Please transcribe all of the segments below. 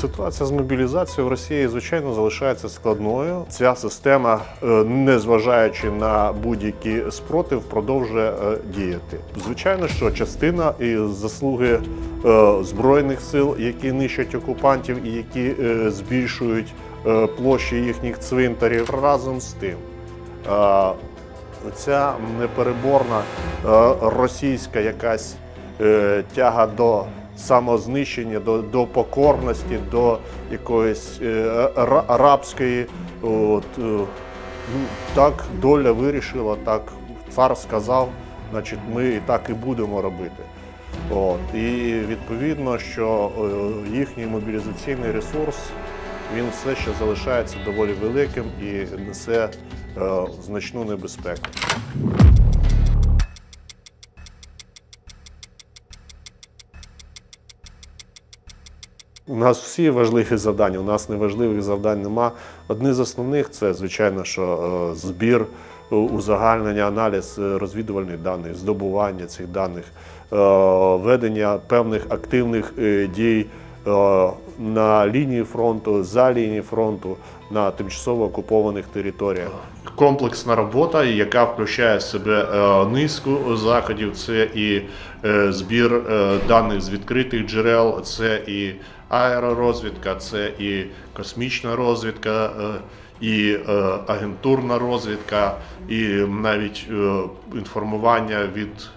Ситуація з мобілізацією в Росії, звичайно, залишається складною. Ця система, е, незважаючи на будь-які спротив, продовжує е, діяти. Звичайно, що частина і заслуги е, збройних сил, які нищать окупантів і які збільшують площі їхніх цвинтарів, разом з тим. Ця непереборна російська якась тяга до самознищення, до, до покорності, до якоїсь е, ра- рабської. От, е, ну, так доля вирішила, так цар сказав, значить, ми і так і будемо робити. От, і відповідно, що е, їхній мобілізаційний ресурс він все ще залишається доволі великим і несе е, значну небезпеку. У нас всі важливі завдання, у нас неважливих завдань нема. Одне з основних це, звичайно, що е, збір, е, узагальнення, аналіз е, розвідувальних даних, здобування цих даних, ведення певних активних дій на лінії фронту, за лінії фронту, на тимчасово окупованих територіях. Комплексна робота, яка включає в себе е, низку заходів. Це і е, збір е, даних з відкритих джерел, це і аеророзвідка, це і космічна розвідка, е, і е, агентурна розвідка, і навіть е, інформування від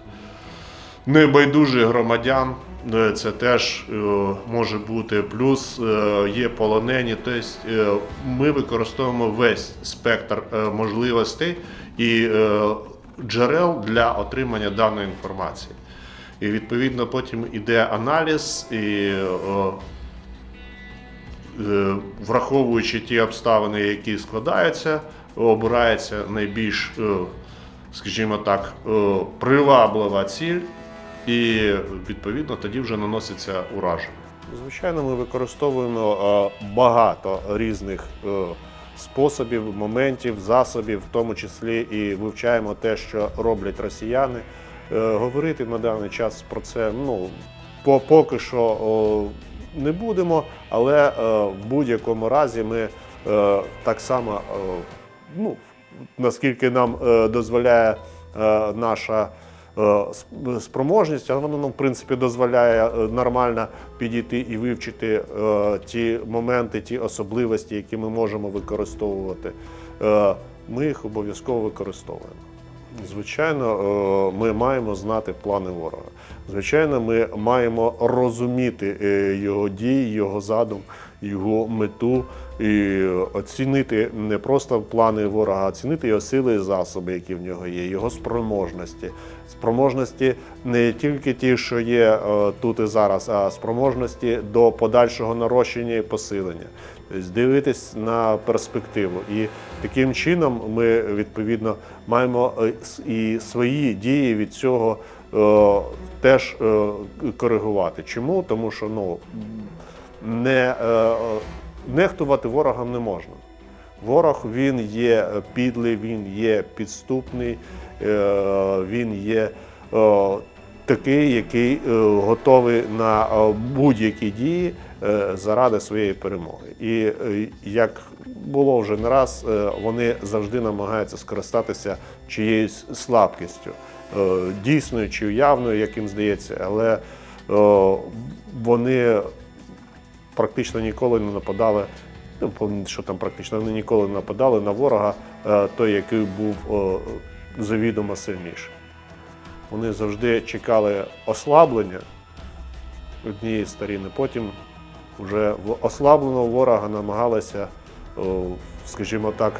небайдужих громадян. Е, Це теж е, може бути. Плюс е, є полонені. Тобто е, ми використовуємо весь спектр можливостей і джерел для отримання даної інформації. І відповідно потім іде аналіз і. Враховуючи ті обставини, які складаються, обирається найбільш, скажімо так, приваблива ціль, і відповідно тоді вже наноситься ураження. Звичайно, ми використовуємо е, багато різних е, способів, моментів, засобів, в тому числі і вивчаємо те, що роблять росіяни. Е, Говорити на даний час про це ну, поки що не будемо, але в будь-якому разі ми так само, ну, наскільки нам дозволяє наша спроможність, а вона нам, в принципі, дозволяє е, нормально підійти і вивчити е, ті моменти, ті особливості, які ми можемо використовувати. Е, Ми їх обов'язково використовуємо. Звичайно, е, ми маємо знати плани ворога. Звичайно, ми маємо розуміти е, його дії, його задум, його мету і оцінити не просто плани ворога, а оцінити його сили і засоби, які в нього є, його спроможності. Спроможності не тільки ті, що є е, тут і зараз, а спроможності до подальшого нарощення і посилення. Тобто дивитись на перспективу. І таким чином ми відповідно маємо е, і свої дії від цього е, теж е, коригувати. Чому? Тому що ну, не, е, нехтувати ворогам не можна. Ворог він є підлий, він є підступний, е, він є е, такий, який е, готовий на е, будь-які дії е, заради своєї перемоги. І е, як було вже не раз, е, вони завжди намагаються скористатися чиєюсь слабкістю, е, дійсною чи уявною, як їм здається, але е, вони практично ніколи не нападали. Ну, що там практично вони ніколи не нападали на ворога, е, той, який був е, завідомо сильніший. Вони завжди чекали ослаблення однієї сторіни, потім вже ослабленого ворога намагалися, скажімо так,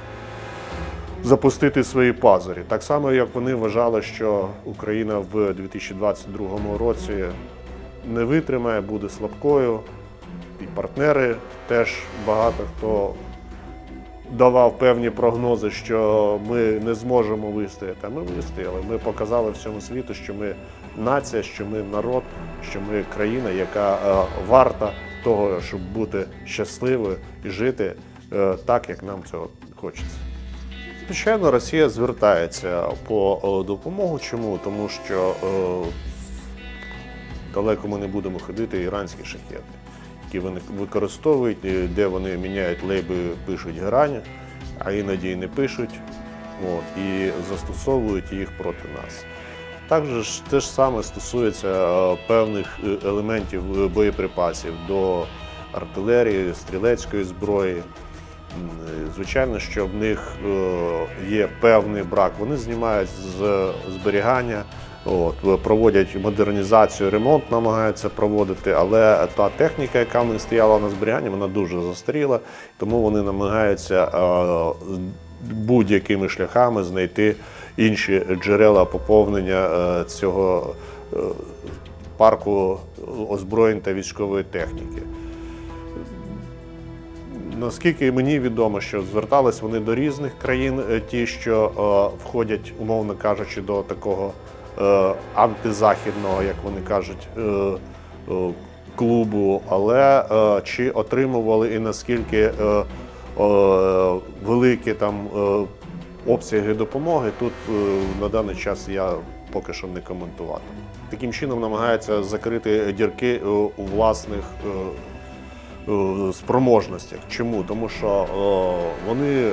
запустити свої пазурі. Так само, як вони вважали, що Україна в 2022 році не витримає, буде слабкою. І партнери теж багато хто давав певні прогнози, що ми не зможемо вистояти. А ми вистояли. Ми показали всьому світу, що ми нація, що ми народ, що ми країна, яка е, варта того, щоб бути щасливою і жити е, так, як нам цього хочеться. Звичайно, Росія звертається по е, допомогу. Чому? Тому що далеко ми не будемо ходити іранські шахети. Які вони використовують, е, де вони міняють лейби, пишуть грані, а іноді і не пишуть. От, і застосовують їх проти нас. Також те ж саме стосується е, певних е, елементів боєприпасів до артилерії, стрілецької зброї. Звичайно, що в них є певний брак. Вони знімають з зберігання, от, е, проводять модернізацію, ремонт намагаються проводити, але та техніка, яка в них стояла на зберіганні, вона дуже застаріла, тому вони намагаються е, будь-якими шляхами знайти інші джерела поповнення е, цього парку озброєнь та військової техніки. Наскільки мені відомо, що звертались вони до різних країн, ті, що входять, умовно кажучи, до такого антизахідного, як вони кажуть, е, е, клубу, але е, чи отримували і наскільки е, е, великі там е, обсяги допомоги, тут е, на даний час я поки що не коментуватиму. Таким чином намагаються закрити дірки е, у власних. е, е, спроможностях. Чому? Тому що е, вони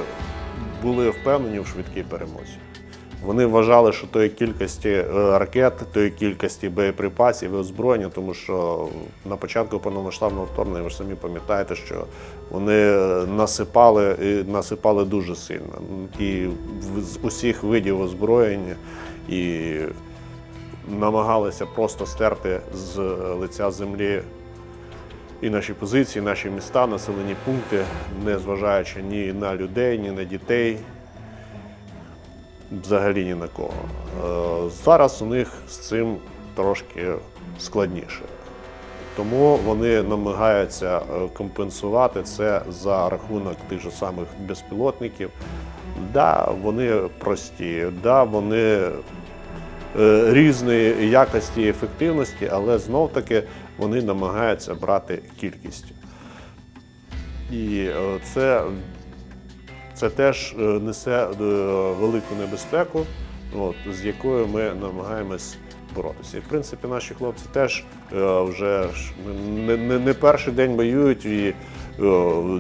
були впевнені в швидкій перемозі. Вони вважали, що тої кількості е, ракет, тої кількості боєприпасів і озброєння, тому що на початку повномасштабного вторгнення, ви ж самі пам'ятаєте, що вони насипали і насипали дуже сильно. І з усіх видів озброєння і намагалися просто стерти з лиця землі і наші позиції, наші міста, населені пункти, не зважаючи ні на людей, ні на дітей, взагалі ні на кого. Е, Зараз у них з цим трошки складніше. Тому вони намагаються е, компенсувати це за рахунок тих же самих безпілотників. Да, вони прості, да, вони е, різної якості і ефективності, але знов таки вони намагаються брати кількістю. І це, це теж е, несе е, велику небезпеку, от, з якою ми намагаємось боротися. І в принципі наші хлопці теж е, вже не, не, не перший день воюють і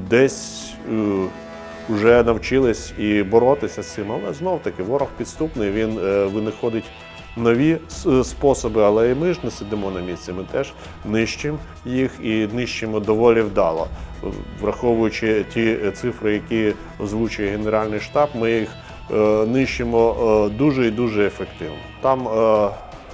десь. вже навчились і боротися з цим, але знов таки ворог підступний, він винаходить нові способи, але і ми ж не сидимо на місці. Ми теж нищимо їх і нищимо доволі вдало. Враховуючи ті цифри, які озвучує Генеральний штаб, ми їх е, нищимо е, дуже і дуже ефективно. Там е,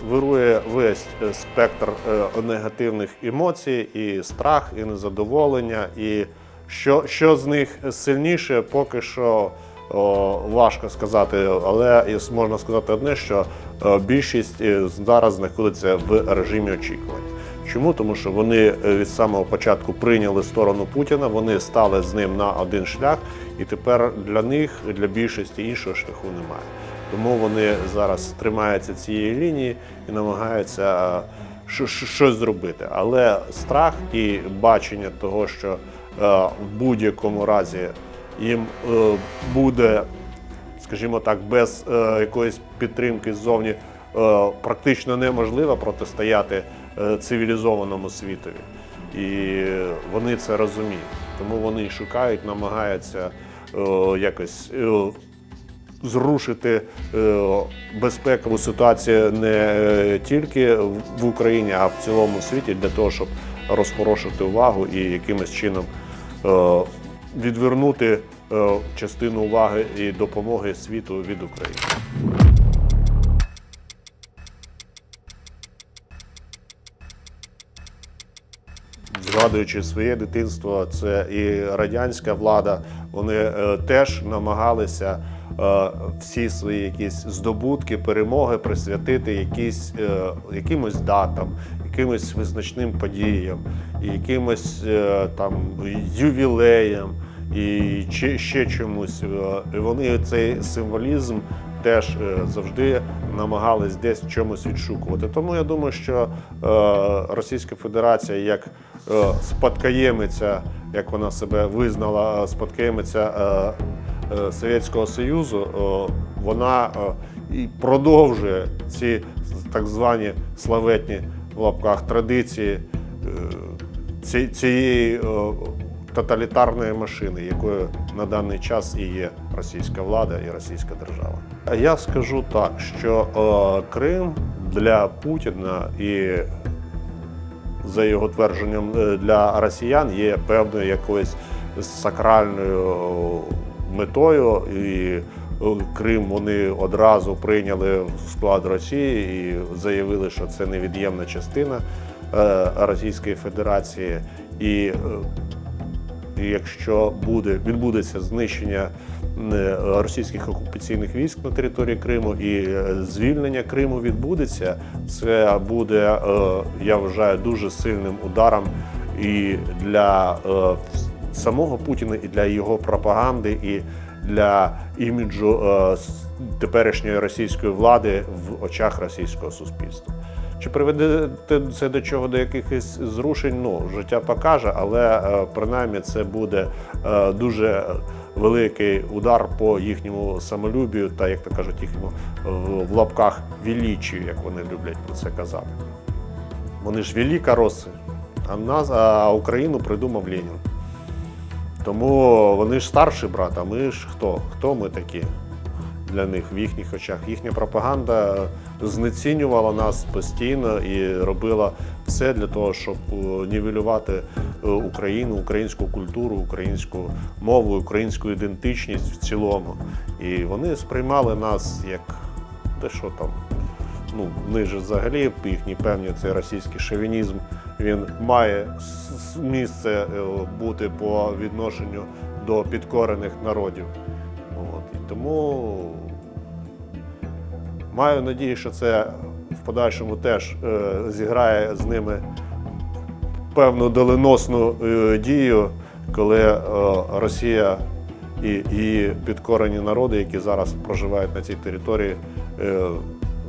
вирує весь е, спектр е, негативних емоцій, і страх, і незадоволення, і що, що з них сильніше, поки що важко сказати, але можна сказати одне, що е, більшість е, зараз знаходиться в режимі очікування. Чому? Тому що вони е, від самого початку прийняли сторону Путіна, вони стали з ним на один шлях, і тепер для них, для більшості іншого шляху немає. Тому вони зараз тримаються цієї лінії і намагаються що- що- щось зробити. Але страх і бачення того, що в будь-якому разі їм е, буде, скажімо так, без е, якоїсь підтримки ззовні е, практично неможливо протистояти цивілізованому світові. І вони це розуміють. Тому вони шукають, намагаються якось. зрушити безпекову ситуацію не тільки в Україні, а в цілому світі для того, щоб розпорошити увагу і якимось чином відвернути е, частину уваги і допомоги світу від України. згадуючи своє дитинство, це і радянська влада, вони е, теж намагалися е, всі свої якісь здобутки, перемоги присвятити якісь, якимось датам, якимось визначним подіям, і якимось е, там ювілеям і ще чомусь. Е, І вони цей символізм теж е, завжди намагались десь чомусь відшукувати. Тому я думаю, що Російська Федерація як спадкоємиця, як вона себе визнала, спадкоємиця Совєтського Союзу, вона і продовжує ці так звані славетні в лапках традиції. е, цієї е, тоталітарної машини, якою на даний час і є російська влада і російська держава. Я скажу так, що е, Крим для Путіна і за його твердженням для росіян є певною якоюсь сакральною метою, і Крим вони одразу прийняли в склад Росії і заявили, що це невід'ємна частина е, Російської Федерації. І е, якщо буде відбудеться знищення е, російських окупаційних військ на території Криму і е, звільнення Криму відбудеться, це буде, е, я вважаю, дуже сильним ударом і для е, самого Путіна, і для його пропаганди, і для іміджу е, теперішньої російської влади в очах російського суспільства. Чи приведе це до чого до якихось зрушень? Ну, життя покаже, але е, принаймні це буде е, дуже великий удар по їхньому самолюбію та, як то кажуть, їхньому в- лапках величію, як вони люблять про це казати. Вони ж велика роси, а нас, а Україну придумав Ленін. Тому вони ж старший брат, а ми ж хто? Хто ми такі? для них в їхніх очах. Їхня пропаганда знецінювала нас постійно і робила все для того, щоб е, нівелювати е, Україну, українську культуру, українську мову, українську ідентичність в цілому. І вони сприймали нас як де що там. Ну, ж взагалі їхній певні цей російський шовінізм він має місце е, бути по відношенню до підкорених народів. От. І тому маю надію, що це в подальшому теж е, зіграє з ними певну доленосну е, дію, коли Росія і її підкорені народи, які зараз проживають на цій території,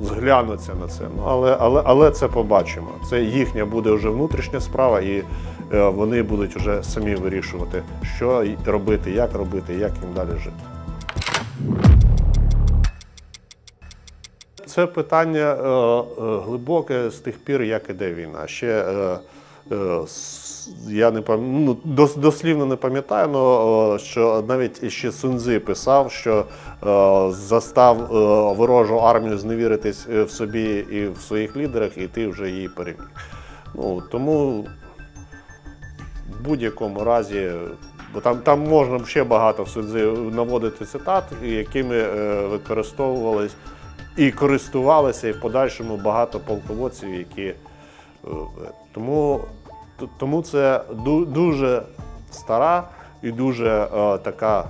зглянуться на це. Ну, але, але, але це побачимо. Це їхня буде вже внутрішня справа, і е, вони будуть вже самі вирішувати, що робити, як робити, як їм далі жити. Це питання е, е, глибоке з тих пір, як іде війна. Ще е, е, я не пам... ну, дос- дослівно не пам'ятаю, але що навіть ще Сунзи писав, що застав ворожу армію зневіритись е, в собі і в своїх лідерах, і ти вже її переміг. Ну, тому в будь-якому разі, бо там, там можна ще багато Сунзи наводити цитат, якими е, використовувались і користувалися, і в подальшому багато полководців, які е, тому, тому це дуже стара і дуже е, така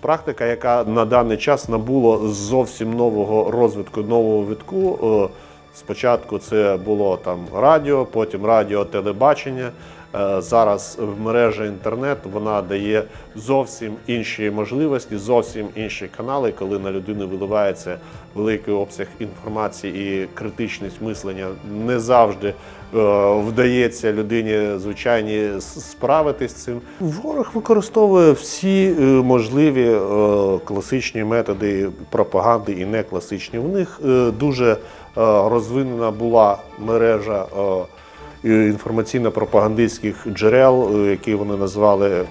практика, яка на даний час набула зовсім нового розвитку, нового витку. Е, Спочатку це було там радіо, потім радіо, телебачення. Е, Зараз в мережі інтернет вона дає зовсім інші можливості, зовсім інші канали, коли на людину виливається великий обсяг інформації і критичність мислення. Не завжди е, вдається людині звичайні справитись з цим. Ворог використовує всі е, можливі класичні методи пропаганди і не класичні. У них дуже розвинена була мережа. Е, інформаційно-пропагандистських джерел, е, які вони назвали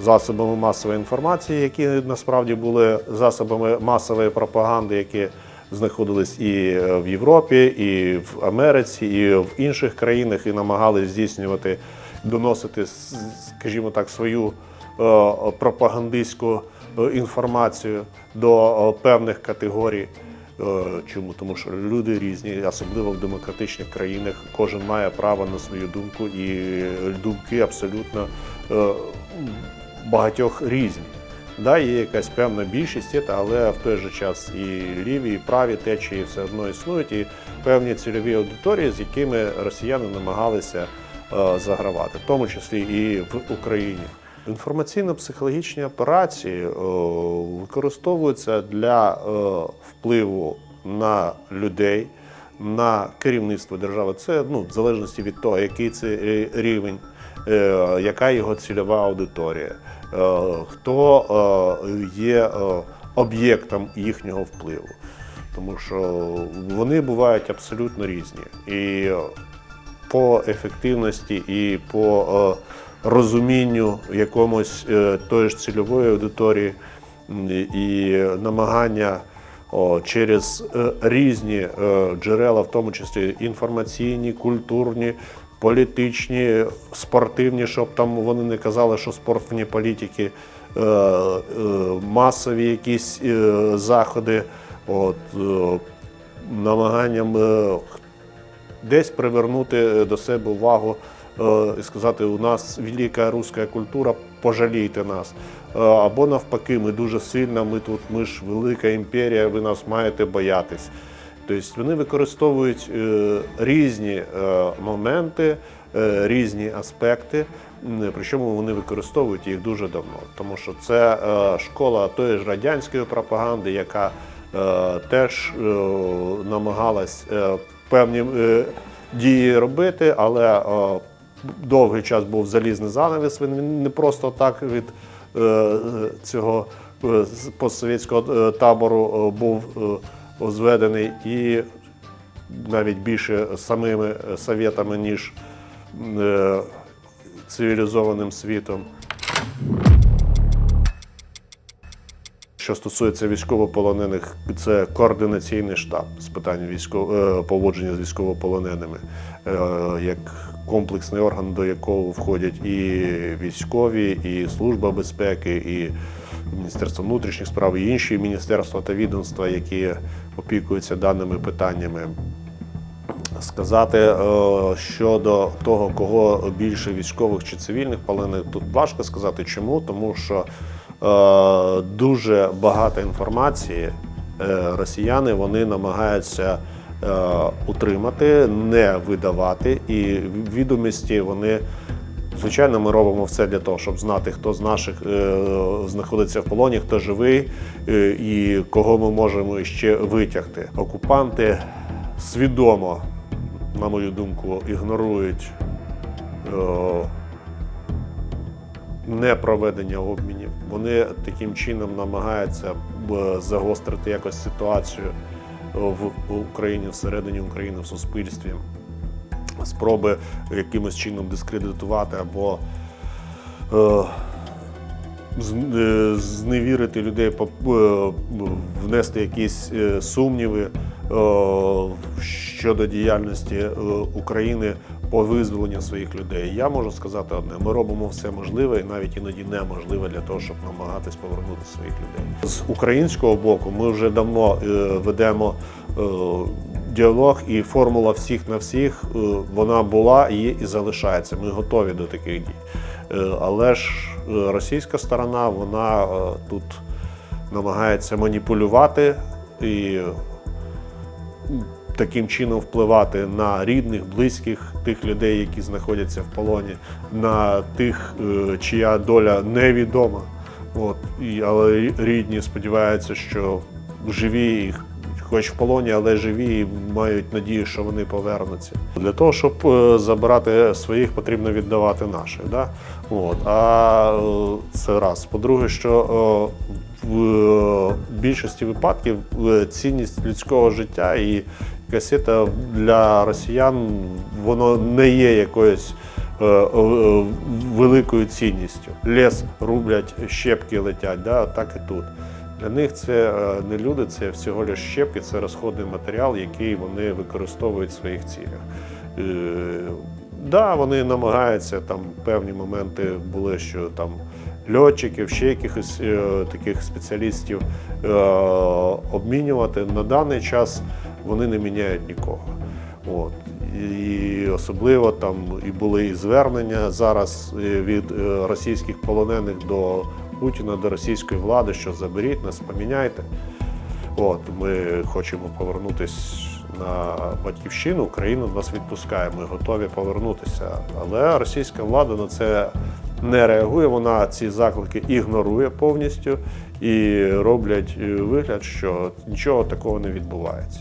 засобами масової інформації, які насправді були засобами масової пропаганди, які знаходились і е, в Європі, і в Америці, і в інших країнах, і намагались здійснювати, доносити, скажімо так, свою пропагандистську інформацію до певних категорій. Е, Чому? Тому що люди різні, особливо в демократичних країнах, кожен має право на свою думку, і думки абсолютно е, багатьох різні. Да, є якась певна більшість, але в той же час і ліві, і праві течії все одно існують, і певні цільові аудиторії, з якими росіяни намагалися е, загравати, в тому числі і в Україні. Інформаційно-психологічні операції е, використовуються для е, впливу на людей, на керівництво держави. Це ну, в залежності від того, який це рівень, е, яка його цільова аудиторія, хто є об'єктом їхнього впливу. Тому що вони бувають абсолютно різні. І по ефективності і по розумінню якомусь е, тої ж цільової аудиторії і намагання через е, різні е, джерела, в тому числі інформаційні, культурні, політичні, спортивні, щоб там вони не казали, що спорт вне політики, е, е, масові якісь е, заходи, от, е, намаганням е, десь привернути до себе увагу і сказати, у нас велика руська культура, пожалійте нас. Е, Або навпаки, ми дуже сильна, ми тут, ми ж велика імперія, ви нас маєте боятись. Тобто вони використовують е, різні е, моменти, е, різні аспекти, причому вони використовують їх дуже давно. Тому що це е, школа тої ж радянської пропаганди, яка е, теж е, намагалась е, певні е, дії робити, але е, довгий час був залізний занавіс. Він не просто так від е, цього е, постсовєтського е, табору е, був е, зведений і навіть більше самими е, совєтами, ніж е, цивілізованим світом. Що стосується військовополонених, це координаційний штаб з питань військов... е, поводження з військовополоненими, е, як комплексний орган, до якого входять і військові, і служба безпеки, і Міністерство внутрішніх справ, і інші міністерства та відомства, які опікуються даними питаннями. Сказати е, щодо того, кого більше військових чи цивільних полонених, тут важко сказати чому, тому що дуже багато інформації е, росіяни вони намагаються е, утримати, не видавати, і відомості вони. Звичайно, ми робимо все для того, щоб знати, хто з наших е, знаходиться в полоні, хто живий е, і кого ми можемо ще витягти. Окупанти свідомо, на мою думку, ігнорують е, непроведення обмінів. Вони таким чином намагаються е, загострити якось ситуацію в Україні, всередині України, в суспільстві спроби якимось чином дискредитувати або е, е, зневірити людей, внести якісь сумніви щодо діяльності України по визволенню своїх людей. Я можу сказати одне: ми робимо все можливе і навіть іноді неможливе для того, щоб намагатись повернути своїх людей. З українського боку ми вже давно е, ведемо. е, Діалог і формула всіх на всіх е, вона була, є і залишається. Ми готові до таких дій. Але ж російська сторона вона тут намагається маніпулювати і таким чином впливати на рідних, близьких тих людей, які знаходяться в полоні, на тих, е, чия доля невідома. От, і, але рідні сподіваються, що живі і хоч в полоні, але живі і мають надію, що вони повернуться. Для того, щоб е, забирати своїх, потрібно віддавати наших. Да? От. А е, це раз. По-друге, що е, в більшості випадків цінність людського життя і касета для росіян воно не є якоюсь великою цінністю. Ліс рублять, щепки летять, да? так і тут. Для них це е, не люди, це всього лише щепки, це розходний матеріал, який вони використовують в своїх цілях. Е, Да, вони намагаються там певні моменти були, що там льотчиків, ще якихось е, таких спеціалістів обмінювати. На даний час вони не міняють нікого. От. І особливо там і були і звернення зараз від російських полонених до Путіна, до російської влади, що заберіть нас, поміняйте. От, ми хочемо повернутися на батьківщину, Україна нас відпускає, ми готові повернутися. Але російська влада на це не реагує, вона ці заклики ігнорує повністю і роблять е, вигляд, що нічого такого не відбувається.